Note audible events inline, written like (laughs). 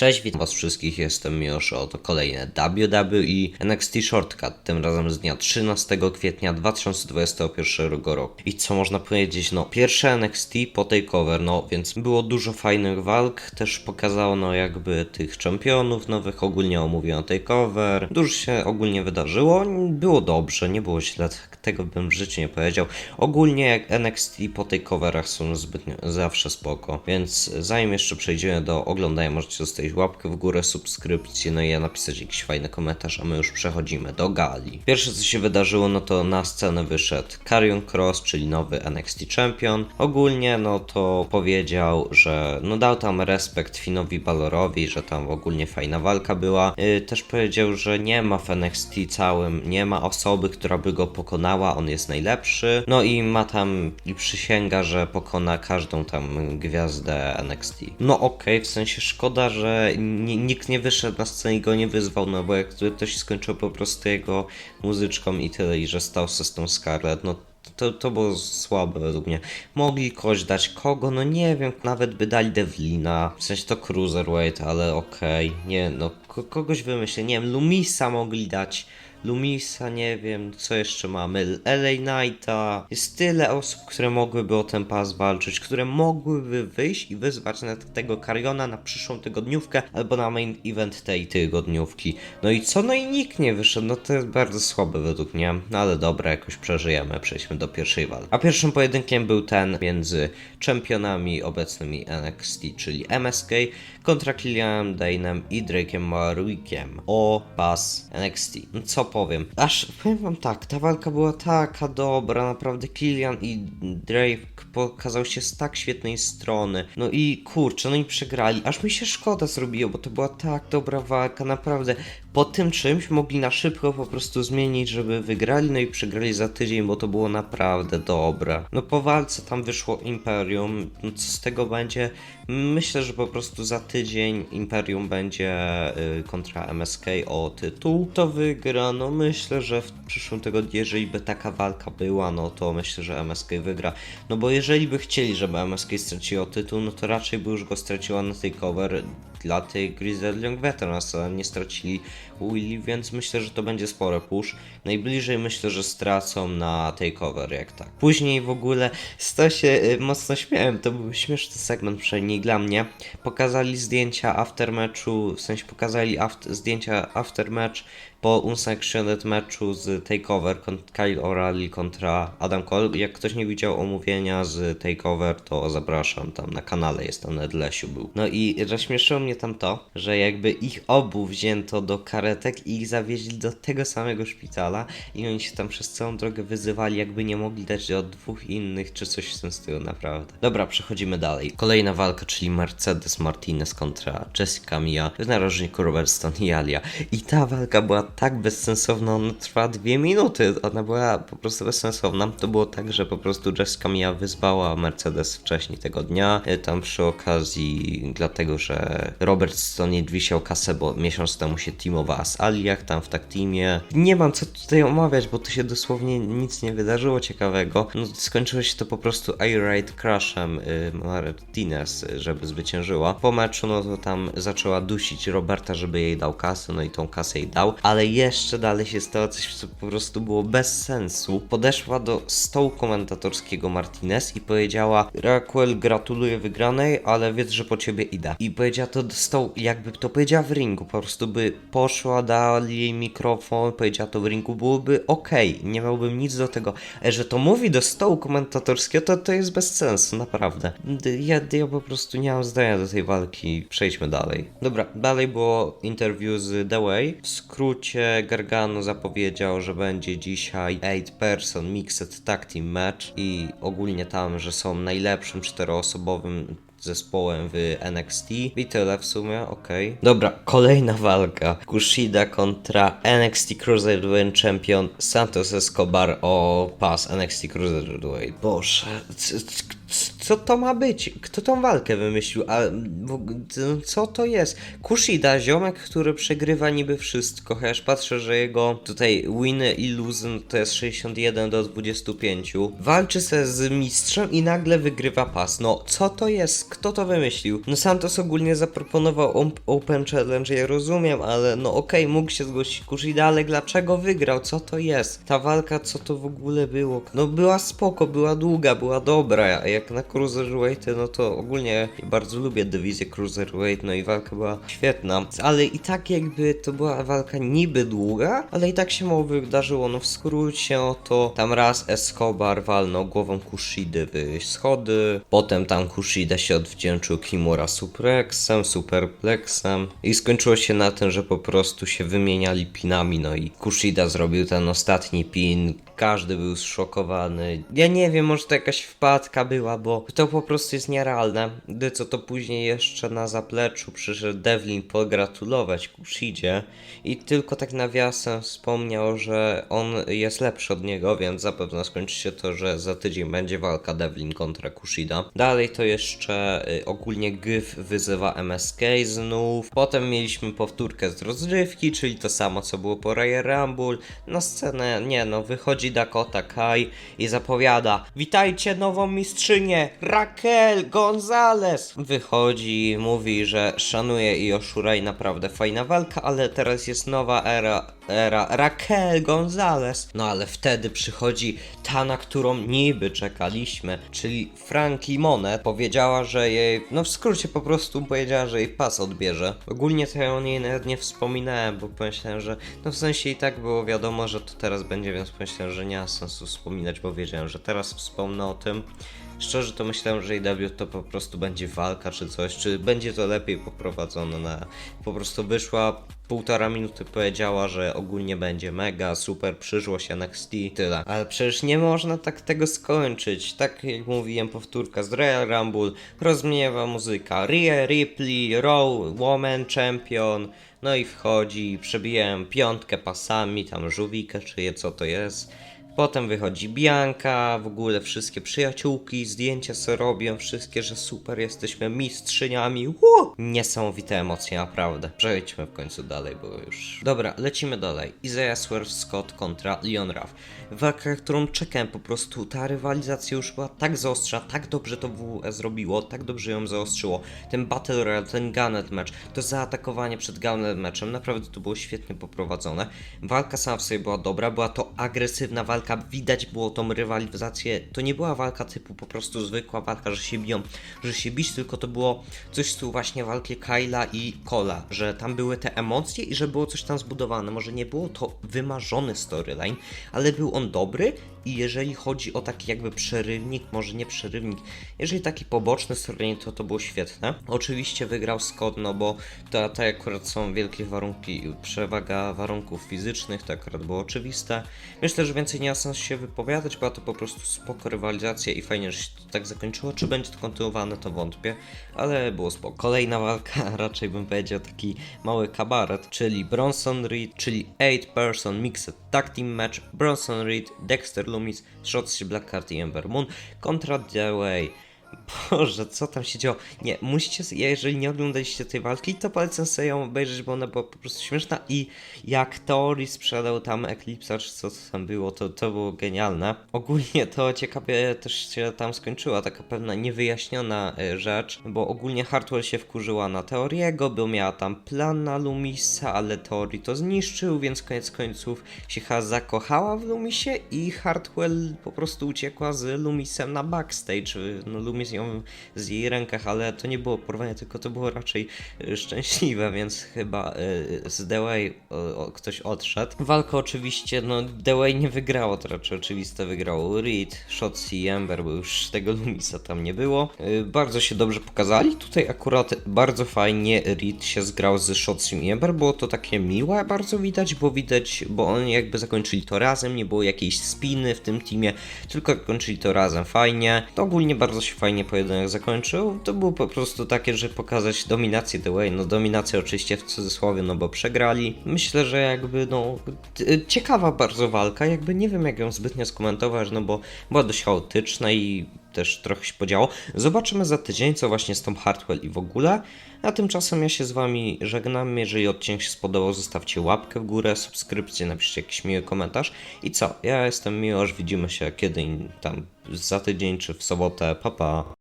Cześć, witam was wszystkich, jestem Miłosz, oto kolejne WWE NXT Shortcut, tym razem z dnia 13 kwietnia 2021 roku. I co można powiedzieć, no pierwsze NXT po takeover, no więc było dużo fajnych walk, też pokazano jakby tych czempionów nowych, ogólnie omówiono takeover, dużo się ogólnie wydarzyło, było dobrze, nie było źle, tak- tego bym w życiu nie powiedział. Ogólnie jak NXT po takeoverach są zbytnio, zawsze spoko, więc zanim jeszcze przejdziemy do oglądania, możecie zostawić łapkę w górę, subskrypcję, no i ja napisać jakiś fajny komentarz, a my już przechodzimy do gali. Pierwsze co się wydarzyło, no to na scenę wyszedł Karrion Cross, czyli nowy NXT Champion. Ogólnie no to powiedział, że no dał tam respekt Finowi Balorowi, że tam ogólnie fajna walka była. Yy, też powiedział, że nie ma w NXT całym, nie ma osoby, która by go pokonała, on jest najlepszy. No i ma tam i przysięga, że pokona każdą tam gwiazdę NXT. No okej, w sensie szkoda, że ni- nikt nie wyszedł na scenę i go nie wyzwał, no bo jak to, się skończyło po prostu jego muzyczką i tyle, i że stał się z tą Scarlett, no to, to było słabe według mnie. Mogli kogoś dać kogo, no nie wiem, nawet by dali Devlina, w sensie to Cruiserweight, ale okej, nie no, ko- kogoś wymyślę, nie wiem, Lumisa mogli dać. Lumisa, nie wiem, co jeszcze mamy, LA Knighta. Jest tyle osób, które mogłyby o ten pas walczyć, które mogłyby wyjść i wyzwać na tego Kariona na przyszłą tygodniówkę albo na main event tej tygodniówki. No i co? No i nikt nie wyszedł, no to jest bardzo słabe według mnie, no ale dobra, jakoś przeżyjemy, przejdźmy do pierwszej walki. A pierwszym pojedynkiem był ten między czempionami obecnymi NXT, czyli MSK kontra Killianem Dane'em i Drake'em Marwickiem o pas NXT. No co powiem? Aż powiem wam tak, ta walka była taka dobra, naprawdę Killian i Drake pokazał się z tak świetnej strony. No i kurczę, no i przegrali. Aż mi się szkoda zrobiło, bo to była tak dobra walka, naprawdę. Po tym czymś mogli na szybko po prostu zmienić, żeby wygrali, no i przegrali za tydzień, bo to było naprawdę dobre. No po walce tam wyszło Imperium, no co z tego będzie? Myślę, że po prostu za tydzień Imperium będzie y, kontra MSK o tytuł. To wygra, no myślę, że w przyszłym tygodniu, jeżeli by taka walka była, no to myślę, że MSK wygra. No bo jeżeli by chcieli, żeby MSK straciło tytuł, no to raczej by już go straciła na takeover dla tych Grizzly Young Veterans, a nie stracili Willy, więc myślę, że to będzie spory push. Najbliżej myślę, że stracą na takeover, jak tak. Później w ogóle z się y, mocno śmiałem, to był śmieszny segment przynajmniej dla mnie. Pokazali zdjęcia aftermatchu, w sensie pokazali zdjęcia aftermatch po Unsanctioned meczu z Takeover Kyle O'Reilly kontra Adam Cole. Jak ktoś nie widział omówienia z Takeover, to zapraszam tam na kanale, jest tam Ned Lesiu był. No i rozśmieszyło mnie tam to, że jakby ich obu wzięto do karetek i ich zawieźli do tego samego szpitala i oni się tam przez całą drogę wyzywali, jakby nie mogli dać od dwóch innych, czy coś w tym stylu, naprawdę. Dobra, przechodzimy dalej. Kolejna walka, czyli Mercedes Martinez kontra Jessica Mia w narożniku Robertson i Alia. I ta walka była tak bezsensowna, ona trwa dwie minuty, ona była po prostu bezsensowna. To było tak, że po prostu Jessica Mia wyzwała Mercedes wcześniej tego dnia, y, tam przy okazji, dlatego że Robert Stone wisiał kasę, bo miesiąc temu się teamowała z Aliach tam w tak teamie. Nie mam co tutaj omawiać, bo tu się dosłownie nic nie wydarzyło ciekawego. No, skończyło się to po prostu Air Crashem y, Martinez, żeby zwyciężyła. Po meczu, no to tam zaczęła dusić Roberta, żeby jej dał kasę, no i tą kasę jej dał, ale jeszcze dalej się stało coś, co po prostu było bez sensu. Podeszła do stołu komentatorskiego Martinez i powiedziała Raquel gratuluję wygranej, ale wiedz, że po ciebie idę. I powiedziała to do stołu, jakby to powiedziała w ringu, po prostu by poszła, dali jej mikrofon, powiedziała to w ringu, byłoby okej, nie miałbym nic do tego, że to mówi do stołu komentatorskiego, to to jest bez sensu, naprawdę. Ja, ja po prostu nie mam zdania do tej walki, przejdźmy dalej. Dobra, dalej było interview z The Way. W skrócie Gargano zapowiedział, że będzie dzisiaj 8 person mixed tag team match i ogólnie tam, że są najlepszym czteroosobowym zespołem w NXT i tyle w sumie, okej. Dobra, kolejna walka. Kushida kontra NXT Cruiserweight Champion Santos Escobar o pas NXT Cruiserweight. Boże, c- c- co to ma być? Kto tą walkę wymyślił? A c- co to jest? Kushida, ziomek, który przegrywa niby wszystko. Chociaż patrzę, że jego tutaj winy i losy no to jest 61 do 25. Walczy se z mistrzem i nagle wygrywa pas. No, co to jest? Kto to wymyślił? No Santos ogólnie zaproponował op- Open Challenge, ja rozumiem, ale no okej, mógł się zgłosić Kushida, ale dlaczego wygrał? Co to jest? Ta walka, co to w ogóle było? No była spoko, była długa, była dobra, jak na Cruiserweight, no to ogólnie bardzo lubię dywizję Cruiserweight, no i walka była świetna, ale i tak jakby to była walka niby długa, ale i tak się mało wydarzyło, no w skrócie oto tam raz Escobar walnął głową Kushidy w schody, potem tam Kushida się odwdzięczył Kimura Suplexem, Superplexem i skończyło się na tym, że po prostu się wymieniali pinami, no i Kushida zrobił ten ostatni pin, każdy był zszokowany. Ja nie wiem, może to jakaś wpadka była, bo to po prostu jest nierealne. Gdy co to później jeszcze na zapleczu przyszedł Devlin pogratulować Kushidzie i tylko tak nawiasem wspomniał, że on jest lepszy od niego, więc zapewne skończy się to, że za tydzień będzie walka Devlin kontra Kushida. Dalej to jeszcze y, ogólnie Gyf wyzywa MSK znów. Potem mieliśmy powtórkę z rozrywki, czyli to samo co było po Royal Rumble. Na scenę, nie no, wychodzi Dakota Kai i zapowiada Witajcie nową mistrzynię, Raquel Gonzalez! Wychodzi i mówi, że szanuje Ioshura i naprawdę fajna walka, ale teraz jest nowa era, era Raquel Gonzalez. No ale wtedy przychodzi ta, na którą niby czekaliśmy, czyli Frankie Monet powiedziała, że jej, no w skrócie po prostu powiedziała, że jej pas odbierze. Ogólnie to ja o niej nawet nie wspominałem, bo pomyślałem, że no w sensie i tak było wiadomo, że to teraz będzie, więc pomyślałem, że nie ma sensu wspominać, bo wiedziałem, że teraz wspomnę o tym. Szczerze to myślałem, że AW to po prostu będzie walka czy coś, czy będzie to lepiej poprowadzone na... Po prostu wyszła półtora minuty powiedziała, że ogólnie będzie mega, super, przyszłość NXT, tyle. Ale przecież nie można tak tego skończyć. Tak jak mówiłem, powtórka z Royal Rumble, rozmiewa muzyka, Rhea Ripley, Raw Woman Champion, no i wchodzi, przebijałem piątkę pasami, tam żółwikę, czy je co to jest. Potem wychodzi Bianka, w ogóle wszystkie przyjaciółki, zdjęcia se robią, wszystkie, że super, jesteśmy mistrzyniami. Uu! Niesamowite emocje, naprawdę. Przejdźmy w końcu dalej, bo już... Dobra, lecimy dalej. Isaiah Swerve Scott kontra Leon Ruff. Walka, którą czekałem po prostu, ta rywalizacja już była tak zaostra, tak dobrze to WWE zrobiło, tak dobrze ją zaostrzyło. Ten Battle Royale, ten Gauntlet match, to zaatakowanie przed Gauntlet matchem, naprawdę to było świetnie poprowadzone. Walka sama w sobie była dobra, była to agresywna walka, widać było tą rywalizację. To nie była walka typu po prostu zwykła walka, że się biją, że się bić, tylko to było coś z tyłu właśnie walki Kyla i Cola, że tam były te emocje i że było coś tam zbudowane. Może nie było to wymarzony storyline, ale był on dobry i jeżeli chodzi o taki jakby przerywnik, może nie przerywnik, jeżeli taki poboczny storyline, to to było świetne. Oczywiście wygrał Scott, no bo to, to akurat są wielkie warunki, przewaga warunków fizycznych, to akurat było oczywiste. Myślę, że więcej nie ma sensu się wypowiadać, była to po prostu spoko rywalizacja i fajnie, że się to tak zakończyło. Czy będzie to kontynuowane, to wątpię, ale było spoko. Kolejna walka, (laughs) raczej bym powiedział taki mały kabaret, czyli Bronson Reed, czyli 8-person mixed tag team match, Bronson Reed, Dexter Lumis, Shotzi Blackheart i Ember Moon kontra The Way. Boże, co tam się działo? Nie, musicie, jeżeli nie oglądaliście tej walki, to polecam sobie ją obejrzeć, bo ona była po prostu śmieszna i jak Teorii sprzedał tam Eclipse, czy co tam było, to, to było genialne. Ogólnie to ciekawie też się tam skończyła, taka pewna niewyjaśniona e, rzecz, bo ogólnie Hartwell się wkurzyła na Teoriego, bo miała tam plan na Lumisa, ale Teori to zniszczył, więc koniec końców się chyba zakochała w Lumisie i Hartwell po prostu uciekła z Lumisem na backstage. No Lumis ją z jej rękach, ale to nie było porwanie, tylko to było raczej y, szczęśliwe, więc chyba y, z o, ktoś odszedł. Walka oczywiście, no The Way nie wygrało, to raczej oczywiste, wygrał Reed, Shotzi i Ember, bo już tego Lumisa tam nie było. Y, bardzo się dobrze pokazali, tutaj akurat bardzo fajnie Reed się zgrał z Shotzi i Ember, było to takie miłe, bardzo widać, bo widać, bo oni jakby zakończyli to razem, nie było jakiejś spiny w tym teamie, tylko kończyli to razem fajnie. To ogólnie bardzo się fajnie pojedynek zakończył. To było po prostu takie, że pokazać dominację The Way. No dominację oczywiście w cudzysłowie, no bo przegrali. Myślę, że jakby no ciekawa bardzo walka, jakby nie wiem jak ją zbytnio skomentować, no bo była dość chaotyczna i też trochę się podziało. Zobaczymy za tydzień, co właśnie z tą Hartwell i w ogóle. A tymczasem ja się z wami żegnam. Jeżeli odcinek się spodobał, zostawcie łapkę w górę, subskrypcję, napiszcie jakiś miły komentarz. I co? Ja jestem Miłosz, widzimy się kiedy in- tam za tydzień czy w sobotę. Pa pa!